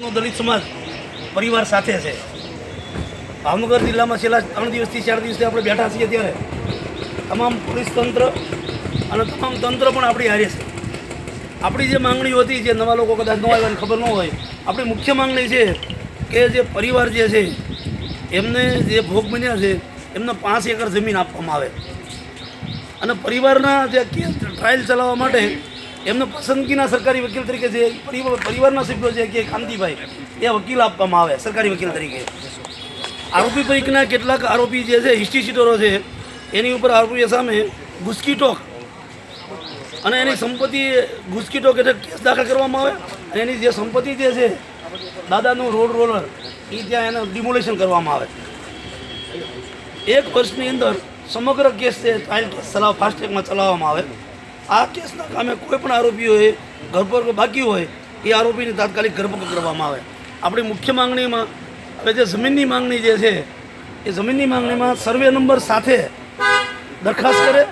નો દલિત સમાજ પરિવાર સાથે છે. ભાવનગર જિલ્લામાં છેલ્લા ત્રણ દિવસથી, ચાર દિવસથી આપણે બેઠા છીએ ત્યારે તમામ પોલીસ તંત્ર અને તમામ તંત્ર પણ આપણી હારે છે. આપણી જે માંગણીઓ હતી જે નવા લોકો કદાચ ન હોય ખબર ન હોય, આપણી મુખ્ય માંગણી છે કે જે પરિવાર જે છે, એમને જે ભોગ બન્યા છે, એમને પાંચ એકર જમીન આપવામાં આવે. અને પરિવારના જે કેસ ટ્રાયલ ચલાવવા માટે એમને પસંદગીના સરકારી વકીલ તરીકે જે પરિવાર પરિવારના સભ્યો છે, કે કાંતિભાઈ, એ વકીલ આપવામાં આવે, સરકારી વકીલ તરીકે. આરોપી પૈકીના કેટલાક આરોપી જે છે હિસ્ટ્રી શીટરો છે, એની ઉપર આરોપીઓ સામે ગુસ્કીટોક અને એની સંપત્તિ ગુસ્કીટોક એટલે કેસ દાખલ કરવામાં આવે, અને એની જે સંપત્તિ જે છે, દાદાનું રોડ રોલર, એ ત્યાં એને ડિમોલેશન કરવામાં આવે. એક વર્ષની અંદર સમગ્ર કેસ છે ટ્રાયલ કેસ ચલાવ ફાસ્ટેગમાં ચલાવવામાં આવે. આ કેસના કામે કોઈ પણ આરોપીઓએ ધરપકડ બાકી હોય, એ આરોપીની તાત્કાલિક ધરપકડ કરવામાં આવે. આપણી મુખ્ય માંગણીમાં, હવે જે જમીનની માંગણી જે છે, એ જમીનની માંગણીમાં સર્વે નંબર સાથે દરખાસ્ત કરે.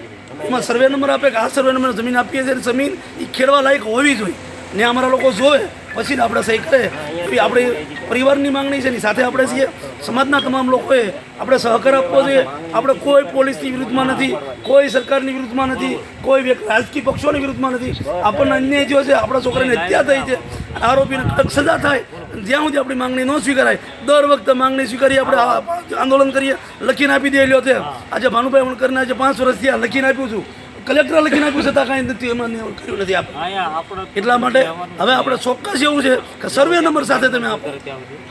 એમાં સર્વે નંબર આપે કે આ સર્વે નંબર જમીન આપીએ છીએ જમીન એ ખેડવા લાયક હોવી જોઈએ. ને અમારા લોકો જોવે પછી જ આપણે સહી કરે એવી આપણી પરિવારની માંગણી છે એની સાથે આપણે છીએ. સમાજના તમામ લોકોએ આપણે સહકાર આપવો જોઈએ. આપણે કોઈ પોલીસની વિરુદ્ધમાં નથી, કોઈ સરકારની વિરુદ્ધમાં નથી, કોઈ રાજકીય પક્ષોની વિરુદ્ધમાં નથી. આપણને અન્યાય થયો છે, આપણા છોકરાને હત્યા થઈ છે. આરોપીને કડક સજા થાય જ્યાં સુધી આપણી માંગણી ન સ્વીકારાય, દર વખતે માંગણી સ્વીકારી આપણે આંદોલન કરીએ. લખીને આપી દેલો છે આજે ભાનુભાઈ વણકરને આજે પાંચ વર્ષથી આ લખીને આપ્યું છું. કલેક્ટર લખી નાખ્યું છતાં કાંઈ નથી એમાં કર્યું નથી આપણે એટલા માટે હવે આપણે ચોક્કસ એવું છે કે સર્વે નંબર સાથે તમે આપો.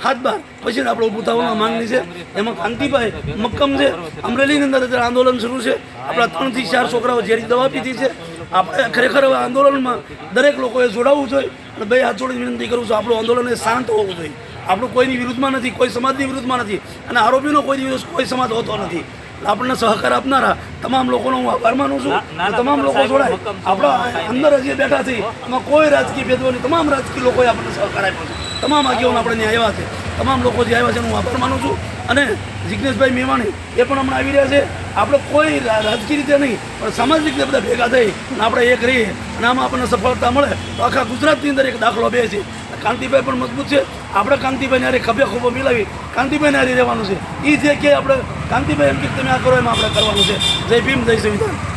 હાથ બાર. પછી આપણે ઊભું થવામાં માંગણી છે. એમાં કાંતિભાઈ મક્કમ છે. અમરેલીની અંદર અત્યારે આંદોલન શરૂ છે. આપણા ત્રણથી ચાર છોકરાઓ ઝેરી દવા પીધી છે. આપણે ખરેખર હવે આંદોલનમાં દરેક લોકોએ જોડાવવું જોઈએ. અને બે હાથ જોડી વિનંતી કરું છું આપણું આંદોલન એ શાંત હોવું જોઈએ. આપણું કોઈની વિરુદ્ધમાં નથી કોઈ સમાજની વિરુદ્ધમાં નથી. અને આરોપીનો કોઈ દિવસ કોઈ સમાજ હોતો નથી. આપણને સહકાર આપનારા તમામ લોકોનો હું આભાર માનું છું. તમામ લોકો જોડાય. આપણા અંદર જે બેઠા છે એમાં કોઈ રાજકીય ભેદભાવ નહીં તમામ રાજકીય લોકોએ આપણને સહકાર આપ્યો છે. તમામ આગેવાનો આપણે ત્યાં આવ્યા છે. તમામ લોકો જે આવ્યા છે હું આભાર માનું છું. અને જિજ્ઞેશભાઈ મેવાણી એ પણ હમણાં આવી રહ્યા છે. આપણે કોઈ રાજકીય રીતે નહીં, પણ સામાજિક રીતે બધા ભેગા થઈ અને આપણે એક રહીએ અને આમાં આપણને સફળતા મળે, તો આખા ગુજરાતની અંદર એક દાખલો બે છે. કાંતિભાઈ પણ મજબૂત છે. આપણે કાંતિભાઈને હારે ખભે ખભો મિલાવી કાંતિભાઈને હારે રહેવાનું છે. એ જે કે આપણે કાંતિભાઈ એમ કે તમે આ કરો, એમાં આપણે કરવાનું છે. જય ભીમ, જય સંવિધાન.